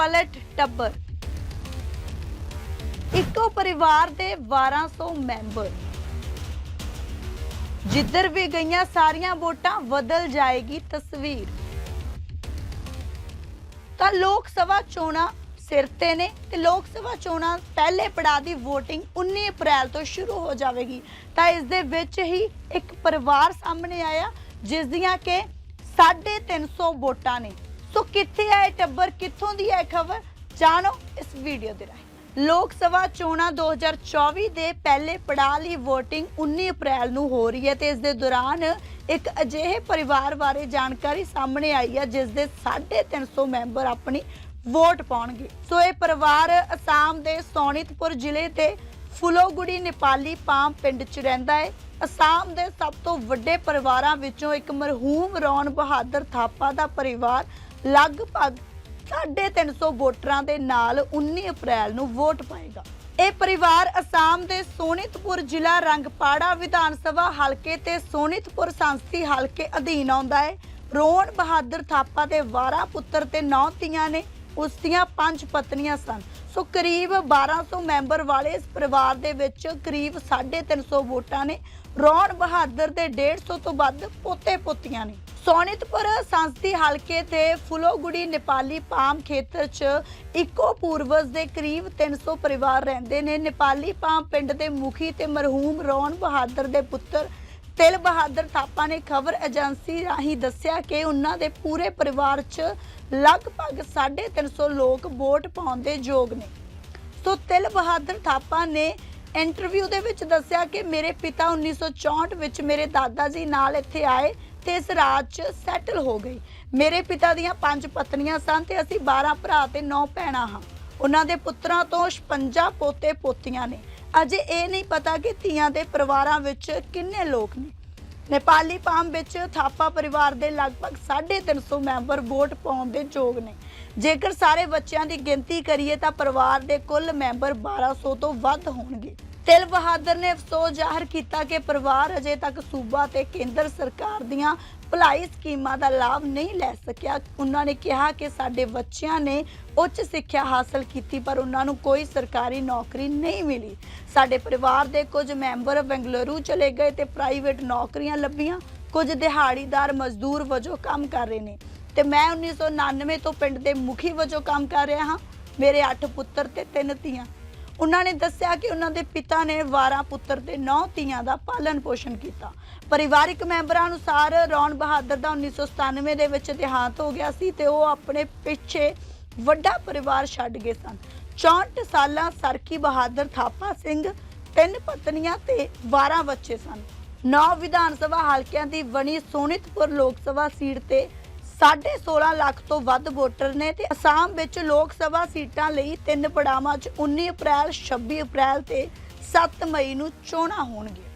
ਪਲਟ ਟੱਬਰ। ਇੱਕੋ ਪਰਿਵਾਰ ਦੇ 1200 ਮੈਂਬਰ। ਜਿੱਧਰ ਵੀ ਗਈਆਂ ਸਾਰੀਆਂ ਵੋਟਾਂ, ਬਦਲ ਜਾਏਗੀ ਤਸਵੀਰ। ਤਾਂ ਲੋਕ ਸਭਾ ਚੋਣਾਂ ਸਿਰ ਤੇ ਨੇ ਤੇ ਲੋਕ ਸਭਾ ਚੋਣਾਂ ਪਹਿਲੇ ਪੜਾਅ ਦੀ VOTING 19 ਅਪ੍ਰੈਲ ਤੋਂ ਸ਼ੁਰੂ ਹੋ ਜਾਵੇਗੀ। ਤਾਂ ਇਸ ਦੇ ਵਿੱਚ ਹੀ ਇੱਕ ਪਰਿਵਾਰ ਸਾਹਮਣੇ ਆਇਆ ਜਿਸ ਦੀਆਂ ਕਿ 350 ਵੋਟਾਂ ਨੇ। ਸੋ ਕਿੱਥੇ ਹੈ ਇਹ ਟੱਬਰ? ਕਿੱਥੋਂ ਦੀ ਹੈ ਖਬਰ? ਜਾਣੋ ਇਸ ਵੀਡੀਓ ਦੇ ਰਾਹੀਂ। ਲੋਕ ਸਭਾ ਚੋਣਾਂ 2024 ਦੇ ਪਹਿਲੇ ਪੜਾਅ ਲਈ VOTING 19 ਅਪ੍ਰੈਲ ਨੂੰ ਹੋ ਰਹੀ ਹੈ ਤੇ ਇਸ ਦੇ ਦੌਰਾਨ ਇੱਕ ਅਜਿਹੇ ਪਰਿਵਾਰ ਬਾਰੇ ਜਾਣਕਾਰੀ ਸਾਹਮਣੇ ਆਈ ਹੈ, ਜਿਸ ਦੇ 350 ਮੈਂਬਰ ਆਪਣੀ ਵੋਟ ਪਾਉਣਗੇ। ਸੋ ਇਹ ਪਰਿਵਾਰ ਅਸਾਮ ਦੇ ਸੋਨਿਤਪੁਰ ਜ਼ਿਲ੍ਹੇ ਦੇ ਫੁਲੋਗੁੜੀ, ਨੇਪਾਲੀ ਪਾਮ ਪਿੰਡ 'ਚ ਰਹਿੰਦਾ ਹੈ। ਅਸਾਮ ਦੇ ਸਭ ਤੋਂ ਵੱਡੇ ਪਰਿਵਾਰਾਂ ਵਿੱਚੋਂ ਇੱਕ ਮਰਹੂਮ ਰੌਣ ਬਹਾਦਰ ਥਾਪਾ ਦਾ ਪਰਿਵਾਰ ਲਗਭਗ 350 ਵੋਟਰਾਂ ਦੇ ਨਾਲ 19 ਅਪ੍ਰੈਲ ਨੂੰ ਵੋਟ ਪਾਏਗਾ। ਇਹ ਪਰਿਵਾਰ ਅਸਾਮ ਦੇ ਸੋਨਿਤਪੁਰ ਜ਼ਿਲ੍ਹਾ ਰੰਗਪਾੜਾ ਵਿਧਾਨ ਸਭਾ ਹਲਕੇ ਤੇ ਸੋਨਿਤਪੁਰ ਸੰਸਦੀ ਹਲਕੇ ਅਧੀਨ ਆਉਂਦਾ ਹੈ। ਰੋਣ ਬਹਾਦਰ ਥਾਪਾ ਦੇ 12 ਪੁੱਤਰ ਤੇ 9 ਧੀਆਂ ਨੇ, ਉਸ ਦੀਆਂ ਪੰਜ ਪਤਨੀਆਂ ਸਨ। ਸੋ ਕਰੀਬ 1200 ਮੈਂਬਰ ਵਾਲੇ ਇਸ ਪਰਿਵਾਰ ਦੇ ਵਿੱਚ ਕਰੀਬ 350 ਵੋਟਾਂ ਨੇ। ਰੌਣ ਬਹਾਦਰ ਦੇ 150 ਤੋਂ ਵੱਧ ਪੋਤੇ ਪੋਤੀਆਂ ਨੇ। ਸੋਨਿਤਪੁਰ ਸੰਸਦੀ ਹਲਕੇ ਤੇ ਫੁਲੋਗੁੜੀ ਨੇਪਾਲੀ ਪਾਮ ਖੇਤਰ 'ਚ ਇੱਕੋ ਪੂਰਵਜ ਦੇ ਕਰੀਬ 300 ਪਰਿਵਾਰ ਰਹਿੰਦੇ ਨੇ। ਨੇਪਾਲੀ ਪਾਮ ਪਿੰਡ ਦੇ ਮੁਖੀ ਤੇ ਮਰਹੂਮ ਰੌਣ ਬਹਾਦਰ ਦੇ ਪੁੱਤਰ ਤਿਲ ਬਹਾਦਰ ਥਾਪਾ ਨੇ ਖਬਰ ਏਜੰਸੀ ਰਾਹੀਂ ਦੱਸਿਆ ਕਿ ਉਹਨਾਂ ਦੇ ਪੂਰੇ ਪਰਿਵਾਰ 'ਚ ਲਗਭਗ 350 ਲੋਕ ਵੋਟ ਪਾਉਣ ਦੇ ਯੋਗ ਨੇ। ਸੋ ਤਿਲ ਬਹਾਦਰ ਥਾਪਾ ਨੇ ਇੰਟਰਵਿਊ ਦੇ ਵਿੱਚ ਦੱਸਿਆ ਕਿ ਮੇਰੇ ਪਿਤਾ 1964 ਵਿੱਚ ਮੇਰੇ ਦਾਦਾ ਜੀ ਨਾਲ ਇੱਥੇ ਆਏ। ਤੇ ਇਸ ਰਾਜ 'ਚ ਸੈਟਲ ਹੋ ਗਏ ਮੇਰੇ ਪਿਤਾ ਦੀਆਂ ਪੰਜ ਪਤਨੀਆਂ ਸਨ ਤੇ ਅਸੀਂ 12 ਭਰਾ ਤੇ 9 ਭੈਣਾਂ ਹਾਂ। ਉਹਨਾਂ ਦੇ ਪੁੱਤਰਾਂ ਤੋਂ 56 ਪੋਤੇ ਪੋਤੀਆਂ ਨੇ। ਅਜੇ ਇਹ ਨਹੀਂ ਪਤਾ ਕਿ ਧੀਆਂ ਦੇ ਪਰਿਵਾਰਾਂ ਵਿੱਚ ਕਿੰਨੇ ਲੋਕ ਨੇ। ਨੇਪਾਲੀ ਪਾਮ ਵਿੱਚ ਥਾਪਾ ਪਰਿਵਾਰ ਦੇ ਲਗਭਗ 350 ਮੈਂਬਰ ਵੋਟ ਪਾਉਣ ਦੇ ਯੋਗ ਨੇ। ਜੇਕਰ ਸਾਰੇ ਬੱਚਿਆਂ ਦੀ ਗਿਣਤੀ ਕਰੀਏ ਤਾਂ ਪਰਿਵਾਰ ਦੇ ਕੁੱਲ ਮੈਂਬਰ 1200 ਤੋਂ ਵੱਧ ਹੋਣਗੇ। ਦਿਲ ਬਹਾਦਰ ਨੇ ਅਫਸੋਸ ਜ਼ਾਹਰ ਕੀਤਾ ਕਿ ਪਰਿਵਾਰ ਅਜੇ ਤੱਕ ਸੂਬਾ ਤੇ ਕੇਂਦਰ ਸਰਕਾਰ ਦੀਆਂ ਭਲਾਈ ਸਕੀਮਾਂ ਦਾ ਲਾਭ ਨਹੀਂ ਲੈ ਸਕਿਆ। ਉਹਨਾਂ ਨੇ ਕਿਹਾ ਕਿ ਸਾਡੇ ਬੱਚਿਆਂ ਨੇ ਉੱਚ ਸਿੱਖਿਆ ਹਾਸਲ ਕੀਤੀ, ਪਰ ਉਹਨਾਂ ਨੂੰ ਕੋਈ ਸਰਕਾਰੀ ਨੌਕਰੀ ਨਹੀਂ ਮਿਲੀ। ਸਾਡੇ ਪਰਿਵਾਰ ਦੇ ਕੁਝ ਮੈਂਬਰ ਬੰਗਲੁਰੂ ਚਲੇ ਗਏ ਤੇ ਪ੍ਰਾਈਵੇਟ ਨੌਕਰੀਆਂ ਲੱਭੀਆਂ। ਕੁਝ ਦਿਹਾੜੀਦਾਰ ਮਜ਼ਦੂਰ ਵਜੋਂ ਕੰਮ ਕਰ ਰਹੇ ਨੇ। ਤੇ ਮੈਂ 1999 ਤੋਂ ਪਿੰਡ ਦੇ ਮੁਖੀ ਵਜੋਂ ਕੰਮ ਕਰ ਰਿਹਾ ਹਾਂ। ਮੇਰੇ 8 ਪੁੱਤਰ ਤੇ 3 ਧੀਆਂ। ਉਹਨਾਂ ਨੇ ਦੱਸਿਆ ਕਿ ਉਹਨਾਂ ਦੇ ਪਿਤਾ ਨੇ 12 ਪੁੱਤਰ ਤੇ 9 ਧੀਆਂ ਦਾ ਪਾਲਣ ਪੋਸ਼ਣ ਕੀਤਾ। ਪਰਿਵਾਰਿਕ ਮੈਂਬਰਾਂ ਅਨੁਸਾਰ ਰੌਣ ਬਹਾਦਰ ਦਾ 1997 ਦੇ ਵਿੱਚ ਦੇਹਾਂਤ ਹੋ ਗਿਆ ਸੀ ਤੇ ਉਹ ਆਪਣੇ ਪਿੱਛੇ ਵੱਡਾ ਪਰਿਵਾਰ ਛੱਡ ਗਏ ਸਨ। 64 ਸਾਲਾਂ ਸਰਕੀ ਬਹਾਦਰ ਥਾਪਾ ਸਿੰਘ, ਤਿੰਨ ਪਤਨੀਆਂ ਤੇ 12 ਬੱਚੇ ਸਨ। ਨੌ ਵਿਧਾਨ ਸਭਾ ਹਲਕਿਆਂ ਦੀ ਬਣੀ ਸੋਨਿਤਪੁਰ ਲੋਕ ਸਭਾ ਸੀਟ ਤੇ 16.5 ਲੱਖ ਤੋਂ ਵੱਧ ਵੋਟਰ ਨੇ ਤੇ ਅਸਾਮ ਵਿੱਚ ਲੋਕ ਸਭਾ ਸੀਟਾਂ ਲਈ ਤਿੰਨ ਪੜਾਵਾਂ 'ਚ 19 ਅਪ੍ਰੈਲ 26 ਅਪ੍ਰੈਲ ਤੇ 7 ਮਈ ਨੂੰ ਚੋਣਾਂ ਹੋਣਗੀਆਂ।